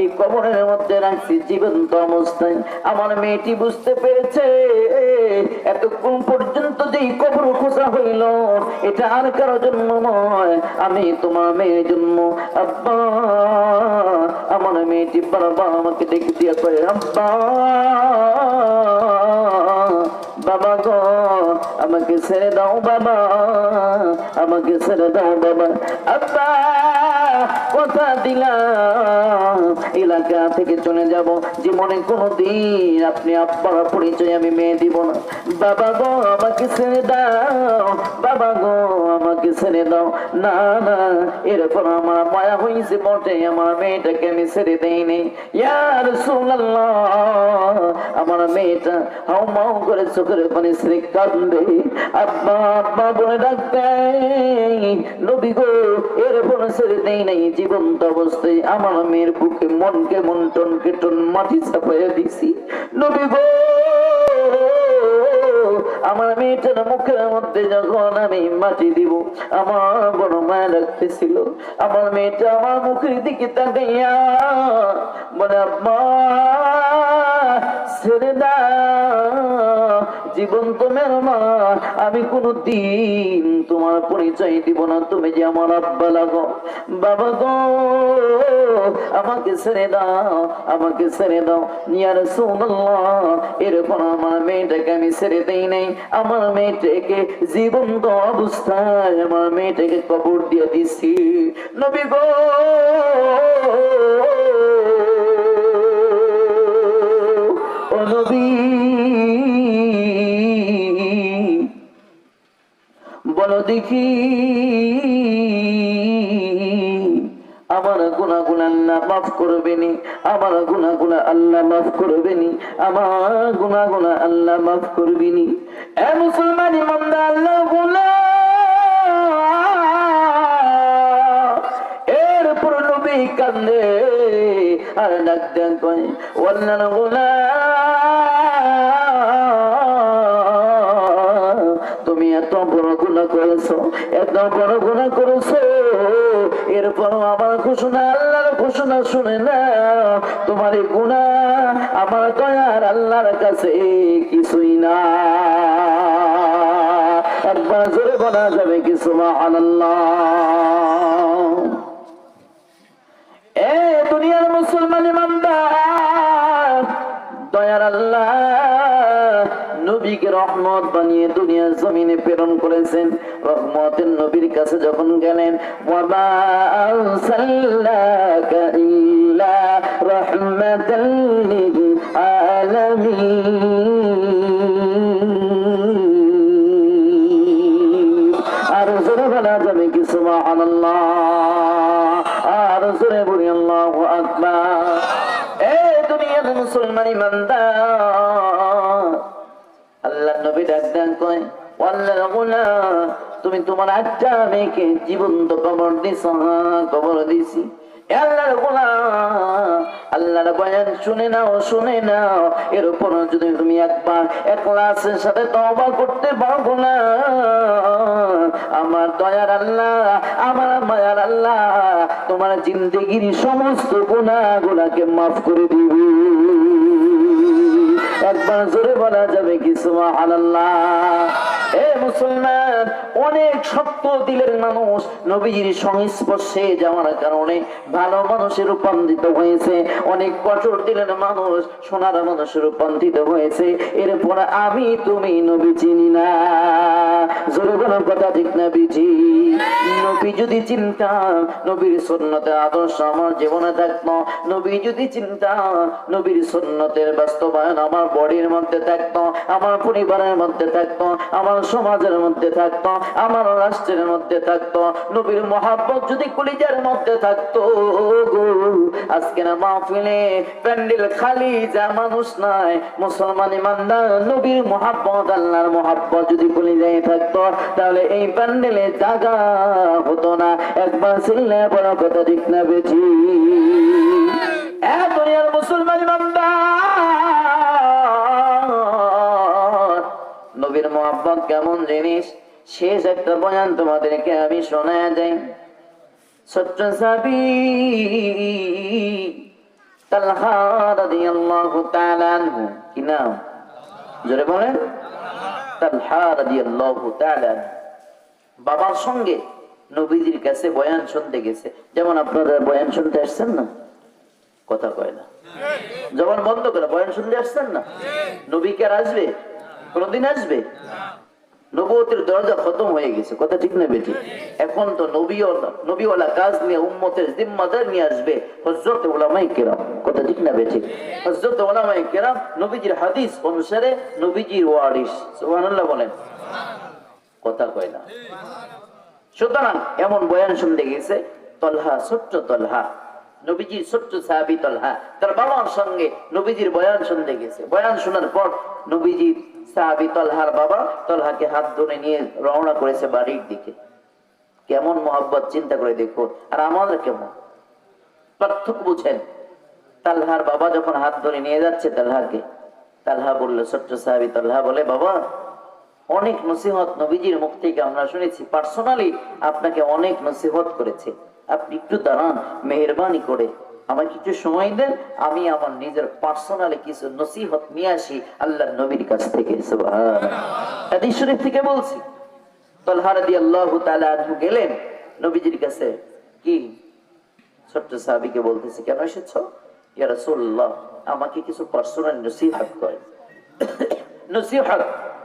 এই কবরের মধ্যে রাখছি জীবন্ত অবস্থায়। আমার মেয়েটি বুঝতে পেরেছে, এতক্ষণ পর্যন্ত যে কবর খোঁজা হইল, এটা আর কারও জন্য নয়, আমি তোমার মেয়ের জন্য। আব্বা, আমার মেয়েটি বাবা আমাকে ডেকে দিয়ে করে আব্বা, বাবা গো, আমাকে ছেড়ে দাও বাবা, আমাকে ছেড়ে দাও বাবা। আব্বা কথা দিলাম। এলাকা থেকে চলে যাব। জীবনে কোনো দিন আপনি আব্বার পরিচয় আমি মেয়ে দিব না। বাবা গো, আমাকে ছেড়ে দাও। বাবা গো, আমাকে ছেড়ে দাও। না না এরপর আমার মায়া হয়েছে বটে। আমার মেয়েটাকে আমি ছেড়ে দেইনি। ইয়ার সুল্লাহ আমার মেয়েটা হাউ মাউ করে চোখের পানি ছেড়ে কাঁদবে। আব্বা আব্বা বলে ডাকবে। নবী গো এরপর ছেড়ে দেই নাই, জীবন্ত অবস্থায় আমার মেয়ের বুকে মন টনকে টন মাটি চাপাইয়া দিছি। নবী গো, আমার মেয়েটার মুখের মধ্যে যখন আমি মাটি দিব, আমার বড় মায়া লাগতেছিল। আমার মেয়েটা আমার মুখের দিকে তাকাইয়া বলে আম্মা ছেড়ে না জীবন তোমার মা আমি কোনো দিন তোমার পরিচয় দিব না। তুমি যে আমার আব্বা লাগো। বাবা গো, আমাকে ছেড়ে দাও, আমাকে ছেড়ে দাও। নিয়ার সুন্নাল্লাহ এরপর আমার মেয়েটাকে আমি ছেড়ে দেই নাই। আমার মেয়েটাকে জীবন্ত অবস্থায় আমার মেয়েটাকে কবর দিয়ে দিছি। নবী গো নবী বলো দেখি। আমার গুনা গুনা আল্লাহ মাফ করবেনি, আমার গুনা গুনা আল্লাহ মাফ করবেনি, আমার গুনা গুনা আল্লাহ মাফ করবিনি। এ মুসলমান ইমানদা আল্লাহ গুনা এরপর কান্দে আর ডাক দেন কয় ওয়াল্লাহ গুনা এত বড় গুণা করেছ। এরপর আমার ঘোষণা, আল্লাহর ঘোষণা শুনে না তোমার এই গুণা আমার দয়ার আল্লাহর কাছে কিছুই না। একবার জোরে বলা যাবে কিছু আল্লাহ এ দুনিয়ার মুসলমান ইমানদার, দয়ার আল্লাহ নবীকে রহমত বানিয়ে দুনিয়ার জমিনে প্রেরণ করেছেন। রহমতের নবীর কাছে যখন গেলেন, ওয়ামা আরসালনাকা আর জোরে বলা আল্লাহু আকবার। এ দুনিয়ার মুসলমান ইমানদার তুমি তোমার একটা মেয়েকে জীবন্ত কবর হ্যাঁ, কবর দিছি। শুনে নাও নাও। যদি তুমি একবার সাথে করতে পারব না আমার দয়ার আল্লাহ আমার মায়ার আল্লাহ তোমার জিন্দগির সমস্ত গুণাগুলাকে মাফ করে দিবি। একবার জোরে বলা যাবে কি সুবহানাল্লাহ? এ মুসলমান অনেক শক্ত দিলের মানুষ নবীজির সংস্পর্শে যাওয়ার কারণে ভালো মানুষের রূপান্তরিত হয়েছে। অনেক কঠোর দিলের মানুষ সোনার মানুষের রূপান্তরিত হয়েছে। এরপর আমি তুমি নবী চিনি না। জোরে বলো কথা ঠিক না, বিজি। নবী যদি চিন্তাম নবীর সন্ন্যতের আদর্শ আমার জীবনে থাকতো। নবী যদি চিন্তা, নবীর সন্ন্যতের বাস্তবায়ন আমার বডির মধ্যে থাকতো, আমার পরিবারের মধ্যে থাকতো, আমার সমাজের মধ্যে থাকতো। আমার রাষ্ট্রের মধ্যে থাকতো, নবীর মহাব্বত যদি কলিজার মধ্যে থাকতো আজকে না মাহফিলে প্যান্ডেল খালি, যা মানুষ নাই, মুসলমান ইমানদার, নবীর মহাব্বত, আল্লাহর মহাব্বত যদি কলিজায় থাকতো, তাহলে এই প্যান্ডেলে জায়গা হতো না। একবার ছিললে বড় কথা ঠিক না বেছি দুনিয়ার মুসলমান ইমানদার। নবীর মোহাব্বত কেমন জিনিস? শেষ একটা বয়ান তোমাদেরকে আমি শোনা যাই। ছোট্ট সাবি তালহা রাদিয়াল্লাহু তাআলা আনহু। কি নাম? জোরে বলেন। তালহা রাদিয়াল্লাহু তাআলা। বাবার সঙ্গে নবীজির কাছে বয়ান শুনতে গেছে। যেমন আপনারা বয়ান শুনতে আসছেন না? কথা কয় না। জবান বন্ধ করে বয়ান শুনতে আসছেন না? নবী কে আসবে? কোনদিন আসবে? নবতের দরজা খতম হয়ে গেছে। কথা ঠিক না বেটি? এখন তো নবীওয়ালা কাজ নিয়ে উম্মতের জিম্মাদার নিয়ে আসবে হজরত ওলামাই কেরাম। কথা ঠিক না বেটি? হজরত ওলামাই কেরাম নবীজির হাদিস অনুসারে নবীজির ওয়ারিস সুবহানাল্লাহ বলেন। কথা কয় না। সুতরাং এমন বয়ান শুনতে গেছে, তলহা, ছোট্ট তলহা। নবীজির ছোট্ট সাহাবি তলহা। তার বাবার সঙ্গে নবীজির বয়ান শুনতে গেছে। বয়ান শোনার পর নবীজির সাহাবি তলহার বাবা তলহাকে হাত ধরে নিয়ে রওনা করেছে বাড়ির দিকে। কেমন মোহাব্বত, চিন্তা করে দেখুন। আর আমাদের কেমন? পার্থক্য বুঝেন। তালহার বাবা যখন হাত ধরে নিয়ে যাচ্ছে তালহাকে, তালহা বলল, ছোট্ট সাহাবি তালহা বলে, বাবা, অনেক নসিহত নবীজির মুখ থেকে আমরা শুনেছি পার্সোনালি আপনাকে অনেক নসিহত করেছে। আপনি একটু দাঁড়ান, মেহরবানি করে আমায় কিছু সময় দেন, আমি আমার নিজের পার্সোনালি কিছু নসিহত নিয়ে আসি আল্লাহ নবীর কাছ থেকে। শরীফ থেকে বলছি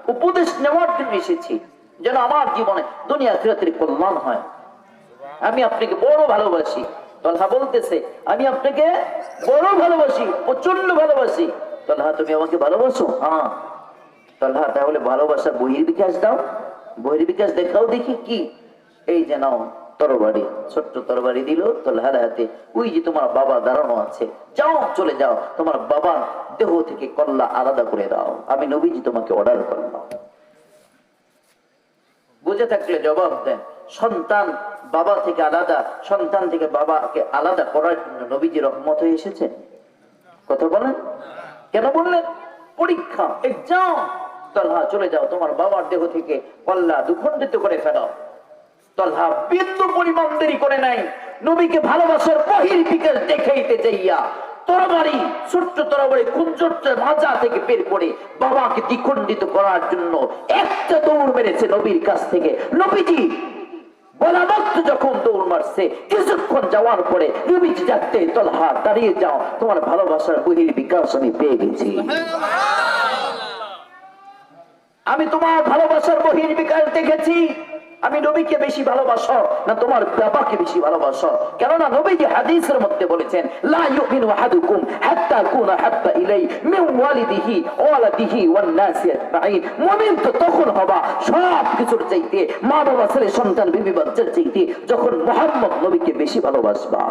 উপদেশ নেওয়ার যেন আমার জীবনে দুনিয়া আখিরাতের কল্যাণ হয়। আমি আপনাকে বড় ভালোবাসি। তলহা বলতেছে, আমি আপনাকে বড় ভালোবাসি প্রচণ্ড ভালোবাসি। তলহা তুমি আমাকে ভালোবাসো? হ্যাঁ। তলহা তাহলে ভালোবাসার বহির বিকাশ দাও। বহির বিকাশ দেখাও দেখি কি। এই যে নাও, তরবারি। ছোট্ট তরবারি দিল তলহার হাতে। ওই যে তোমার বাবা দাঁড়ানো আছে, যাও, চলে যাও। তোমার বাবার দেহ থেকে কল্লা আলাদা করে দাও। আমি নবীজি তোমাকে অর্ডার করলাম। বুঝে থাকলে জবাব দেন, সন্তান বাবা থেকে আলাদা, সন্তান থেকে বাবাকে আলাদা করার জন্য নবীজি রহমত হয়ে এসেছেন কথা বলেন? কেন বললেন? পরীক্ষা এক্সাম তলহা, চলে যাও, তোমার বাবার দেহ থেকে কল্লা দুখণ্ডিত করে ফেলাও তলহা, বিন্দু পরিমাণ দেরি করে নাই। নবীকে ভালোবাসার বহির বিকেল দেখাইতে যাইয়া তরবারি, ছোট্ট তরবারি কুঞ্জরটা মাজা থেকে বের করে বাবাকে দ্বিখণ্ডিত করার জন্য একটা দৌড় মেরেছে নবীর কাছ থেকে। নবীজি বলা যখন দৌড় মারছে কিছুক্ষণ যাওয়ার পরে তলহা দাঁড়িয়ে যাও তোমার ভালোবাসার বহির বিকাশ আমি পেয়ে গেছি। আমি তোমার ভালোবাসার বহির বিকাশ দেখেছি। আমি নবীকে বেশি ভালোবাসো না তোমার বাবাকে বেশি ভালোবাসো? কেননা নবীজি হাদিসের মধ্যে বলেছেন, লা আহাদুকুম হাত্তা কুনা হাত্তা ইলাই মিন ওয়ালিদিহি ওয়ালাদিহি ওয়ান নাসি আজমাইন। মুমিন তো তখন হবা সব কিছুর চাইতে মা বাবা ছেলে, সন্তান বিবি বাচ্চার চাইতে যখন মুহাম্মদ নবীকে বেশি ভালোবাসবা।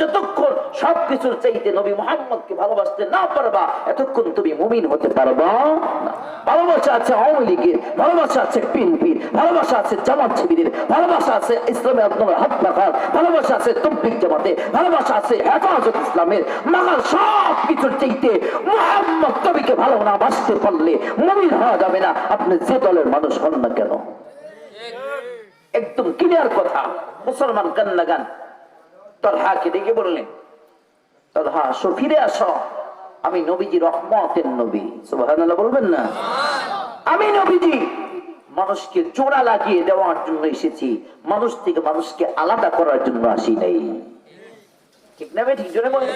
যতক্ষণ সবকিছুর চাইতে নবী মোহাম্মদকে ভালোবাসতে না পারবা, এতক্ষণ তুমি মুমিন হতে পারবা ভালোবাসা আছে আওয়ামী লীগের, ভালোবাসা আছে বিএনপির, ভালোবাসা আছে জামাত শিবিরের, ভালোবাসা আছে ইসলামী আন্দোলন হাত রাখার, ভালোবাসা আছে তবলিগ জামাতে ভালোবাসা আছে হেফাজত ইসলামের। মাগার সব কিছুর চাইতে মোহাম্মদ নবীকে ভালো না বাসতে পারলে মুমিন হওয়া যাবে না। আপনি যে দলের মানুষ হন না কেন? একদম ক্লিয়ার কথা। মুসলমান কান্না গান তলহাকে ডেকে বললেন তলহা আসো ফিরে আসো। আমি নবীজি রহমতের নবী। সুবহানাল্লাহ বলবেন না? আমি নবীজি, মানুষকে জোড়া লাগিয়ে দেওয়ার জন্য এসেছি। মানুষ থেকে মানুষকে আলাদা করার জন্য আসি নাই। ঠিক না ঠিক জোরে বলেন।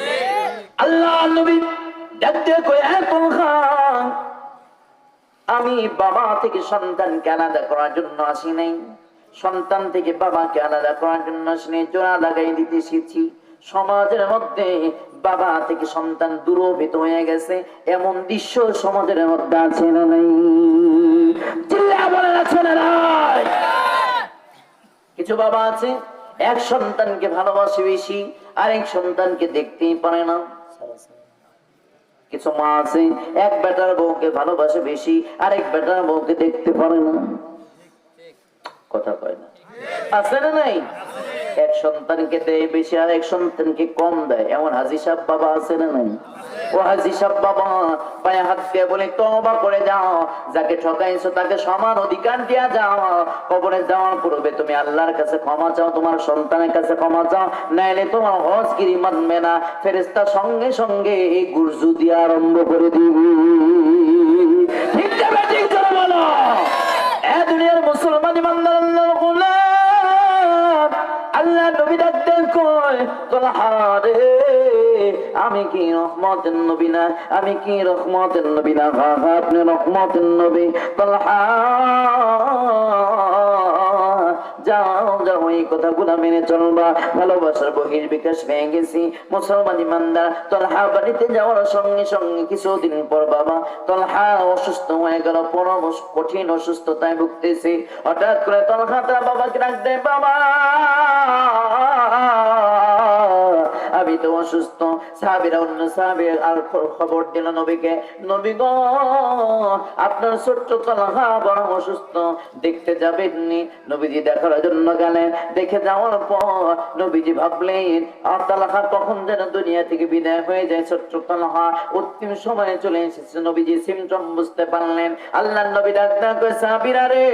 আল্লাহ নবী ডাকতে কয়ে হ্যাঁ তলহা আমি বাবা থেকে সন্তানকে আলাদা করার জন্য আসি নাই। সন্তান থেকে বাবাকে আলাদা করার জন্য আসি নাই জোড়া লাগাই দিতে এসেছি সমাজের মধ্যে বাবা থেকে সন্তান দূরভূত হয়ে গেছে। এমন দৃশ্য সমাজের মধ্যে আছে না নাই? আছে না নাই কিছু বাবা আছে, এক সন্তানকে ভালোবাসে বেশি, আরেক সন্তানকে দেখতেই পারে না। কিছু মা আছে, এক বেটার বউকে ভালোবাসে বেশি, আরেক বেটার বউকে দেখতে পারে না। কথা কয় না। আছে না নাই? এক সন্তানকে দেয় বেশি, আর এক সন্তানকে কম দেয়। এমন হাজি সাহেব বাবা আছে না নাই? ও হাজি সাহেব বাবা, পায়ে হাত দিয়ে বলে তবা করে যাও। যাকে ঠকাইছো তাকে সমান অধিকার দিয়া যাও। কবরে যাওয়ার পূর্বে তুমি আল্লাহর কাছে ক্ষমা চাও, তোমার সন্তানের কাছে ক্ষমা চাও। নাইলে তোমার হজগিরি মানবে না। ফেরেস্তা সঙ্গে সঙ্গে এই গুরজু দিয়ে আরম্ভ করে দিবি। ঠিক ঠিক বলো। দুনিয়ার মুসলমান ইমানদার আল্লাহর আল্লাহ নবী কয় তোলহারে আমি কি রহমতের নবী না? আমি কি রহমতের নবী না? আপনি রহমতের নবী। তোলহা যাও যাও, এই কথাগুলা মেনে চলবা। ভালোবাসার বহির বিকাশ হয়ে গেছি। মুসলমান ইমানদার, তলহা বাড়িতে যাওয়ার সঙ্গে সঙ্গে কিছুদিন পর বাবা তলহা অসুস্থ হয়ে গেল পরম কঠিন অসুস্থতায় ভুগতেছি। হঠাৎ করে তলহা তার বাবাকে ডাক দেয়, বাবা! আমি তো অসুস্থ। সাহাবিরা অন্য সাহাবির আর খবর দিল নবীকে। নবী গো, আপনার ছোট্ট তলহা বড় অসুস্থ। দেখতে যাবেননি। নবীজি দেখার জন্য গেলেন। দেখে যাওয়ার পর নবীজি ভাবলেন, আর কখন যেন দুনিয়া থেকে বিদায় হয়ে যায় ছোট্ট তালাহা? অন্তিম সময়ে চলে এসেছে নবীজি সিমটম বুঝতে পারলেন। আল্লাহ নবী ডাক্তার সাহাবিরা রে,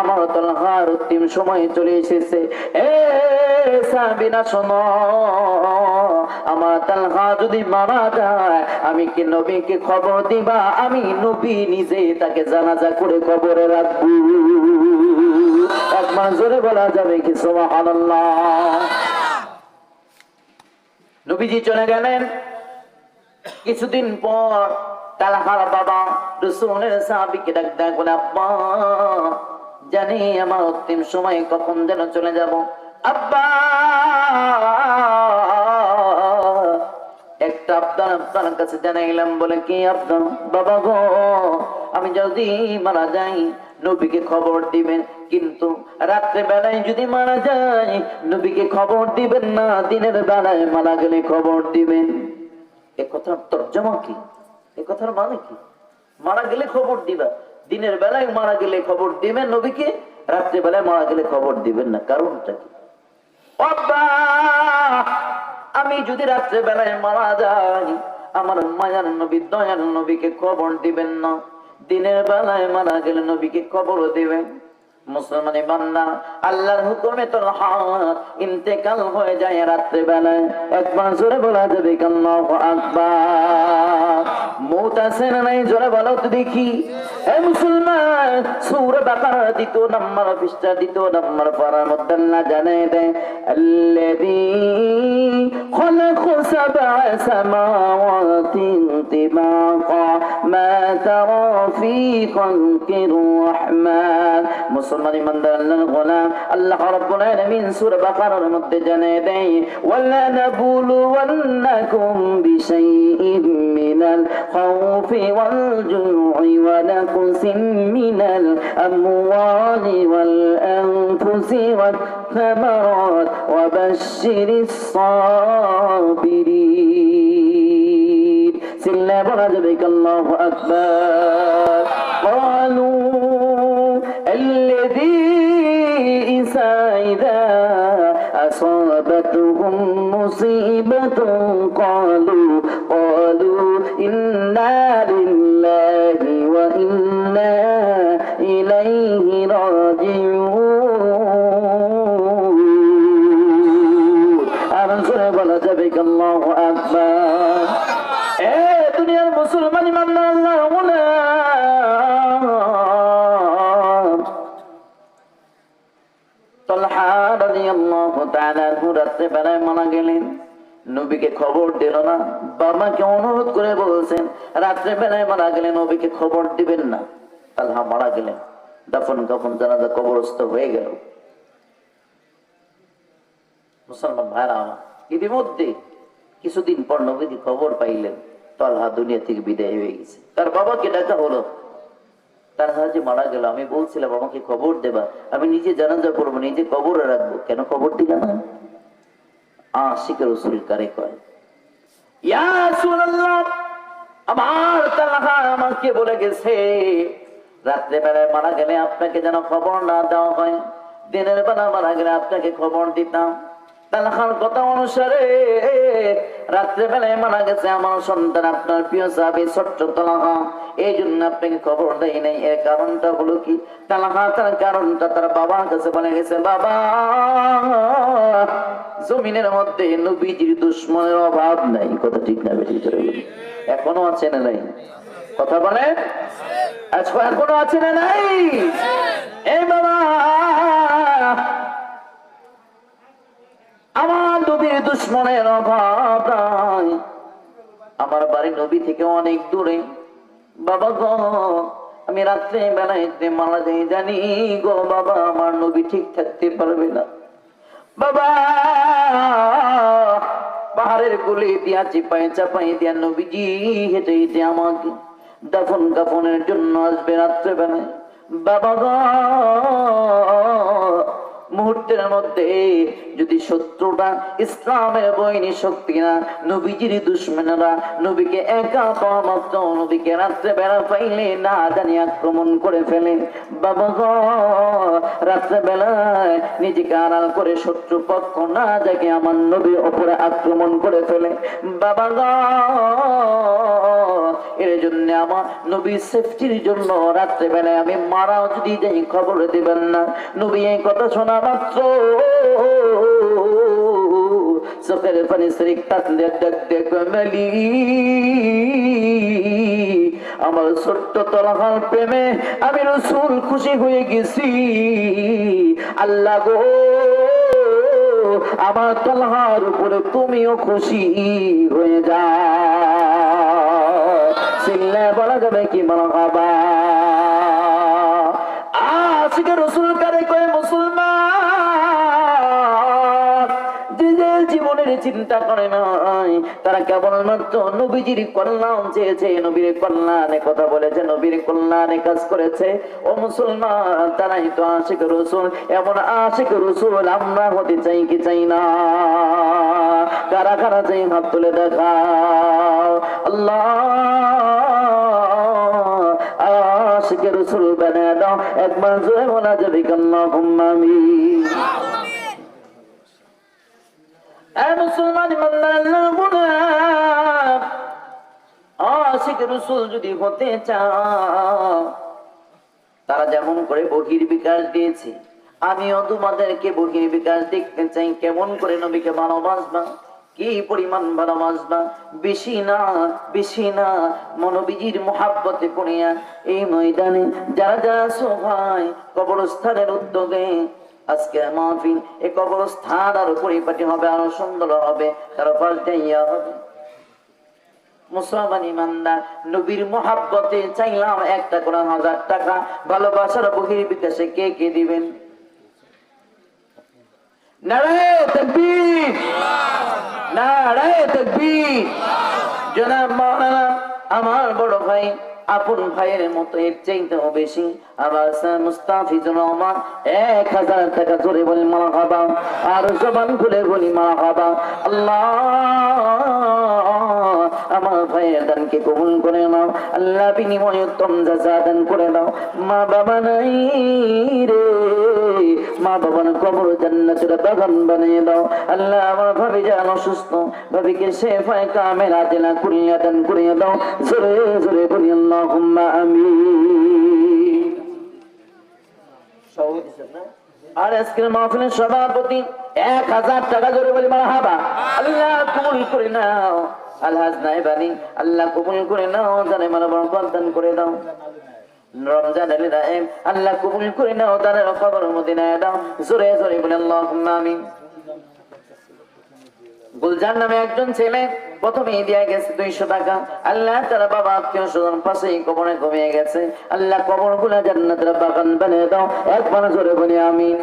আমার তলহার অন্তিম সময় চলে এসেছে। এ আমার তালহা যদি মারা যায়, আমি কি নবীকে খবর দিবা? আমি নবী নিজে তাকে জানাজা করে খবরে জোরে বলা যাবে কি নবীজি চলে গেলেন। কিছুদিন পর তালহার বাবা রসুলের সাহাবিকে ডাক বলে, আব্বা, জানি আমার অন্তিম সময় কখন যেন চলে যাব। আমি যদি মারা যাই, নবীকে খবর দিবেন। কিন্তু রাত্রে বেলায় যদি মারা নবীকে খবর দিবেন না, দিনের বেলায় মারা গেলে খবর দিবেন। এ কথার তর্জমা কি? এ কথার মানে কি? মারা গেলে খবর দিবা, দিনের বেলায় মারা গেলে খবর দিবেন নবীকে রাত্রে বেলায় মারা গেলে খবর দিবেন না। কারণটা কি? আমি যদি রাত্রে বেলায় মারা যাই, আমার মায়ার নবী, দয়ার নবীকে খবর দিবেন না। দিনের বেলায় মারা গেলে নবীকে খবর দিবেন। মুসলমানি বান্দা, আল্লাহর হুকুমে তোর হাত ইন্তেকাল হয়ে যায় রাত্রে বেলায় একবার জোরে বলা যাবে কাল্লাহ আকবার। মৌত আছে না নাই? জোরে বলো দেখি। এ মুসলমান সূরা বাকারা দ্বিতীয় নাম্বার পৃষ্ঠা দ্বিতীয় নাম্বার পারার মধ্যে আল্লাহ জানাই দেয় আল্লাযী خلق سبع سماوات طباقا ما ترى في خلق الرحمن মুসলমান ইমানদার আল্লাহর গোলাম আল্লাহ রাব্বুল আলামিন সূরা বাকারার মধ্যে জানাই দেয় ওয়ালা নাবুলুওয়ান্নাকুম বিশাইইন মিনাল খাউফি ওয়াল জু'i ওয়া নাকসিম মিনাল الأموال والأنفس والثمرات وبشر الصابرين. سلام برجلك الله أكبر. قالوا الذي إذا أصابتهم مصيبة قالوا قالوا إن আনহু রাত্রে বেলায় মারা গেলেন। নবীকে খবর দিল না। বাবাকে অনুরোধ করে বলছেন, রাত্রে বেলায় মারা গেলে নবীকে খবর দিবেন না। তালহা মারা গেলেন। দাফন কাফন জানাজা কবরস্থ হয়ে গেল। মুসলমান ভাইরা, ইতিমধ্যে কিছুদিন পর নবীকে খবর পাইলেন তলহা দুনিয়া থেকে বিদায় হয়ে গেছে। তার বাবাকে ডাকা হলো। তার সাহায্যে মারা গেল। আমি বলছিলাম, আমাকে খবর দেবা। আমি নিজে জানাজা করব, নিজে কবরে রাখব। কেন খবর দিলা না? আশিকের রসুল কারে কয় ইয়া রাসূলুল্লাহ, আমার তালহা আমাকে বলে গেছে রাত্রে বেলায় মারা গেলে আপনাকে যেন খবর না দেওয়া হয় দিনের বেলা মারা গেলে আপনাকে খবর দিতাম। তালাখার কথা অনুসারে রাত্রে বেলায় মারা গেছে আমার সন্তান, আপনার প্রিয় সাহাবি ছোট্ট তালাহা এই জন্য আপনাকে খবর দেয় নাই। এর কারণটা হলো কি? তালাহা তার কারণটা তার বাবার কাছে বলে গেছে, বাবা, জমিনের মধ্যে নবীজির দুশ্মনের অভাব নাই। কথা ঠিক না, বেশি এখনও আছে না নাই? কথা বলে আজকে এখনও আছে না নাই? এই নবীর দুশ্মনের অভাব নাই। আমার বাড়ি নবী থেকে অনেক দূরে। বাবা গো, আমি রাত্রে বেলায় মারা যাই জানি গো, বাবা, আমার নবী ঠিক থাকতে পারবে না। বাবা, পাহাড়ের গুলি দিয়া চিপাই চাপাই দিয়া নবীজি হেঁটে হেঁটে আমাকে দাফন কাফনের জন্য আসবে রাত্রে বেলায় বাবা মুহূর্তের মধ্যে যদি শত্রুটা ইসলামের বইনি শক্তি না, নবীজির দুশ্মনেরা নবীকে একা পাওয়া নবীকে রাত্রে বেলা পাইলে না জানি আক্রমণ করে ফেলে। বাবা গো, রাত্রে বেলায় নিজেকে আড়াল করে শত্রু পক্ষ না যাকে আমার নবীর ওপরে আক্রমণ করে ফেলে। বাবা গো এর জন্য আমার নবীর সেফটির জন্য রাত্রে বেলায় আমি মারাও যদি যাই খবর দিবেন না। নবী এই কথা শোনা মাত্র। চোখের পানি দেখ মেলি, আমার ছোট্ট তলহার প্রেমে আমি রসুল খুশি হয়ে গেছি। আল্লাহ গো, আমার তলহার উপরে তুমিও খুশি হয়ে যা বলা যাবে কি মনে হবা আজকে রসুল কারে কয়ে মুসলমান জীবনের চিন্তা করে নাই তারা কেবলমাত্র নবীজির কল্যাণ চেয়েছে, নবীর কল্যাণে কথা বলেছে, নবীর কল্যাণে কাজ করেছে। ও মুসলমান, তারাই তো আশেখ রসুল। এমন আশেখ রসুল আমরা হতে চাই কি চাই না? কারা কারা চাই হাত তুলে দেখা আল্লাহ, আশিক রসুল বানিয়ে দাও। একবার জোরে বলা যাবে কাল্লা হুম্মামি তারা যেমন করে বহির বিকাশ দিয়েছে, আমিও তোমাদেরকে বহির বিকাশ দেখতে চাই। কেমন করে নবীকে ভালোবাসবা? কি পরিমাণ ভালোবাসবা? বেশি না বেশি না। মনোবিজির মহাব্বতে পড়িয়া এই ময়দানে যারা যারা সভায় কবরস্থানের উদ্যোগে মাহফিল আরও পরিপাটি হবে, আরও সুন্দর হবে। হবে। মুসলমান ইমানদার, নবীর চাইলাম একটা করে হাজার টাকা। ভালোবাসার বহির বিকাশে কে কে দিবেন? আমার বড় ভাই আপন ভাইয়ের মতো এর চাইতেও বেশি। আবার রহমান, এক হাজার টাকা বলি খাবা আর জবান খুলে বলি মালা খাবা আল্লাহ, আমার ভাইয়ের দানকে কবুল করে নাও। আল্লাহ বিনিময় উত্তম যা দান করে দাও মা বাবা নাই রে। মা বাবার কবর জান্নাতের বাগান বানিয়ে দাও। আল্লাহ আমার ভাবি যান অসুস্থ ভাবিকে সে ফায় কামের আজেলা কুলিয়া দান করিয়ে দাও। জোরে জোরে বলি আল্লাহ আমি আর আজকের মাহফিলের সভাপতি এক হাজার টাকা জোরে বলি মারা হাবা আল্লাহ কবুল করে নাও। আল্লাহ নাই বানি আল্লাহ কবুল করে নাও জানে মারা বরকত দান করে দাও। রমজান আলী আল্লাহ কবুল করে নাও, তার মদিনায় দাও। জোরে জোরে বলে আল্লাহ আমিন। গুলজার নামে একজন ছেলে প্রথমে দিয়ে গেছে দুইশো টাকা। আল্লাহ তারা বাবা আত্মীয় স্বজন পাশে কবরে ঘুমিয়ে গেছে। আল্লাহ কবরগুলা জান্নাতের বাগান বানিয়ে দাও। একবার জোরে বলি, আমিন।